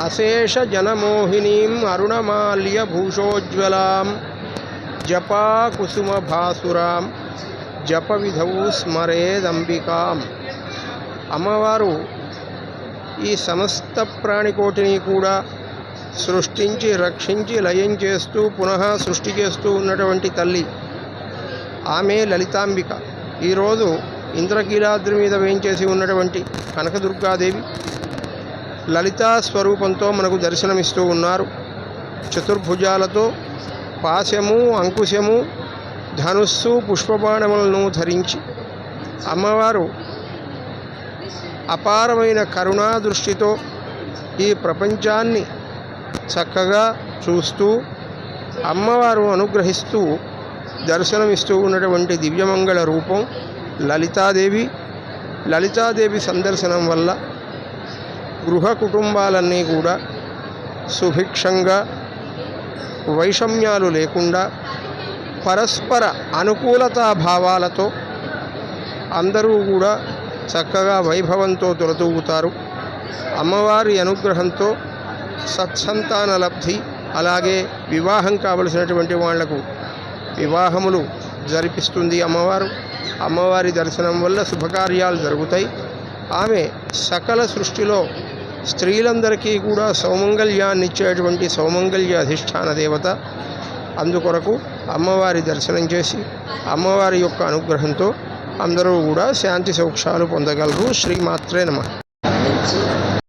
అశేషజనమోహినీం అరుణమాల్యభూషోజ్వలాం జపాకుసుమభాసురాం జపవిధౌ స్మరేదంబికాం అమ్మవారు ఈ సమస్త ప్రాణికోటిని కూడా సృష్టించి రక్షించి లయం చేస్తూ పునః సృష్టి చేస్తూ ఉన్నటువంటి తల్లి ఆమె లలితాంబిక. ఈరోజు ఇంద్రకీలాద్రి మీద వేయించేసి ఉన్నటువంటి కనకదుర్గాదేవి లలితా స్వరూపంతో మనకు దర్శనమిస్తూ ఉన్నారు. చతుర్భుజాలతో పాశము అంకుశము ధనుస్సు పుష్పబాణములను ధరించి అమ్మవారు అపారమైన కరుణా దృష్టితో ఈ ప్రపంచాన్ని చక్కగా చూస్తూ అమ్మవారు అనుగ్రహిస్తూ దర్శనమిస్తూ ఉన్నటువంటి దివ్యమంగళ రూపం లలితాదేవి లలితాదేవి సందర్శనం వల్ల గృహ కుటుంబాలన్నీ కూడా సుభిక్షంగా వైషమ్యాలు లేకుండా పరస్పర అనుకూలతా భావాలతో అందరూ కూడా చక్కగా వైభవంతో తొలతూగుతారు. అమ్మవారి అనుగ్రహంతో సత్సంతాన లబ్ధి అలాగే వివాహం కావలసినటువంటి వాళ్ళకు వివాహములు జరిపిస్తుంది అమ్మవారు. అమ్మవారి దర్శనం వల్ల శుభకార్యాలు జరుగుతాయి. ఆమె సకల సృష్టిలో స్త్రీలందరికీ కూడా సౌమంగళ్యాన్ని ఇచ్చేటువంటి సౌమంగళ్య అధిష్టాన దేవత. అందుకొరకు అమ్మవారి దర్శనం చేసి అమ్మవారి యొక్క అనుగ్రహంతో అందరూ కూడా శాంతి సౌక్షాలు పొందగలరు. శ్రీమాత్రే నమ.